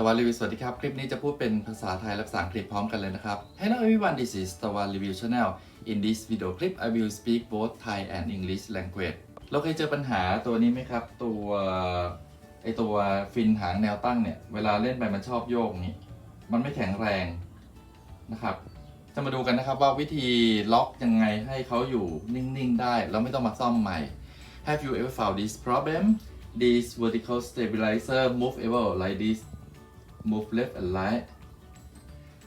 ตะวันรีวิวสวัสดีครับ คลิปนี้จะพูดเป็นภาษาไทยและภาษาอังกฤษพร้อมกันเลยนะครับ Hello everyone this is ตะวันรีวิว channel in this video clip I will speak both Thai and English language เราเคยเจอปัญหาตัวนี้ไหมครับ ตัวไอตัวฟินหางแนวตั้งเนี่ย เวลาเล่นไปมันชอบโยกนี้ มันไม่แข็งแรงนะครับ จะมาดูกันนะครับว่าวิธีล็อกยังไงให้เขาอยู่นิ่ง ๆ ได้แล้วไม่ต้องมาซ่อมใหม่ Have you ever found this problem? This vertical stabilizer movable like this move left and right.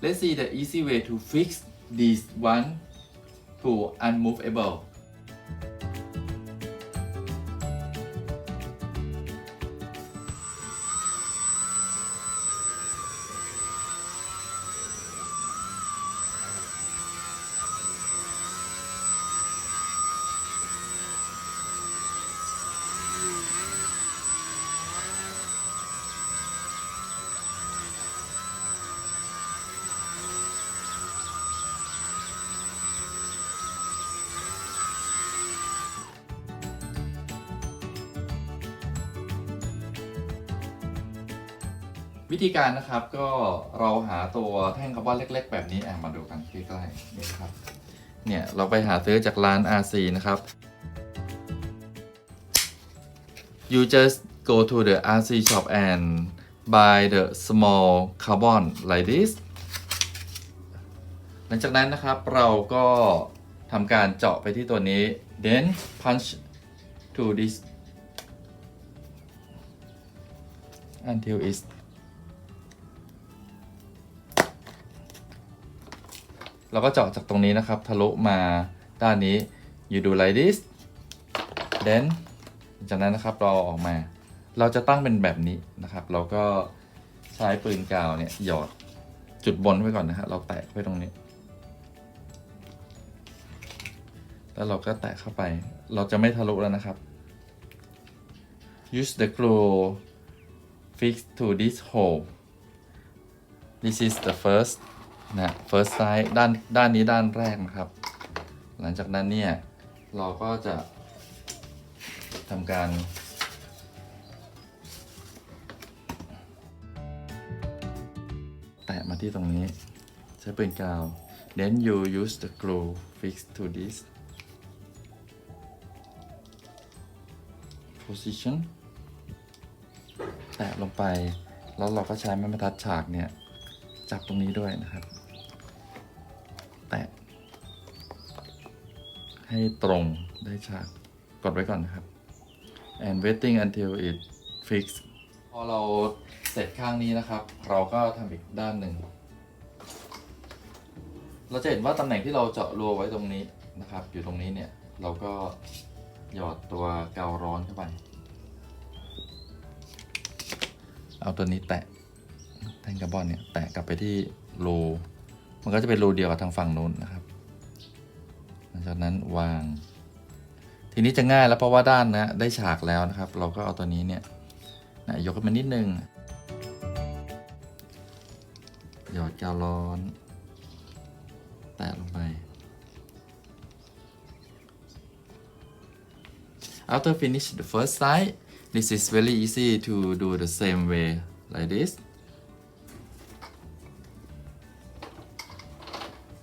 Let's see the easy way to fix this one to unmovable. วิธีการนะครับก็เราหาตัวแท่งคาร์บอนเล็ก ๆ แบบนี้อะมาดูกันใกล้ๆนี่ครับเนี่ยเราไปหาซื้อจากร้าน RC นะครับ you just go to the RC shop and buy the small carbon like this หลังจากนั้นนะครับเราก็ทำการเจาะไปที่ตัวนี้ then punch to this until it's เราก็เจาะจากตรงนี้นะครับ ทะลุมาด้านนี้ you do like this then จากนั้นนะครับเราอออกมา เราจะตั้งเป็นแบบนี้นะครับ เราก็ใช้ปืนกาวเนี่ยหยอดจุดบนไว้ก่อนนะฮะเราแตะไว้ตรงนี้ แล้วเราก็แตะเข้าไป เราจะไม่ทะลุแล้วนะครับ use the glue fix to this hole this is the first นะ first side ด้านด้านนี้ด้านแรกนะครับ หลังจากนั้นเนี่ย เราก็จะทำการแตะมาที่ตรงนี้ ใช้ปืนกาว then you use the glue fix to this position แตะลงไป แล้วเราก็ใช้ไม้บรรทัดฉากเนี่ย จับตรงนี้ด้วยนะครับ ให้ตรงได้ฉากกดไว้ก่อนนะครับ and waiting until it fix พอเราเสร็จข้างนี้นะครับ เราก็ทำอีกด้านหนึ่ง เราจะเห็นว่าตำแหน่งที่เราเจาะรูไว้ตรงนี้นะครับ อยู่ตรงนี้เนี่ย เราก็หยอดตัวกาวร้อนเข้าไป เอาตัวนี้แตะแท่งคาร์บอนเนี่ย แตะกลับไปที่รูมันก็จะเป็นรูเดียวกับทางฝั่งนู้นนะครับ จากนั้นวาง ทีนี้จะง่ายแล้วเพราะว่าด้านนะได้ฉากแล้วนะครับ เราก็เอาตัวนี้เนี่ยนะยกขึ้นมานิดนึง หยอดกาวร้อน แตะลงไป After finish the first side this is very easy to do the same way like this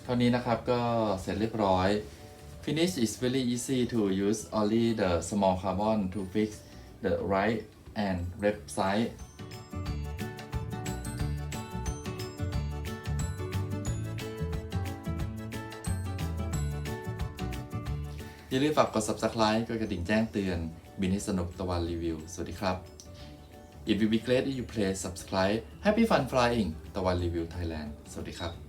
เท่านี้นะครับก็เสร็จเรียบร้อย Finish is very easy to use only the small carbon to fix the right and left side อย่าลืมฝากกด subscribe กดกระดิ่งแจ้งเตือน บินให้สนุกตะวันรีวิว สวัสดีครับ It will be great if you play subscribe Happy Fun Flying ตะวันรีวิว Thailand สวัสดีครับ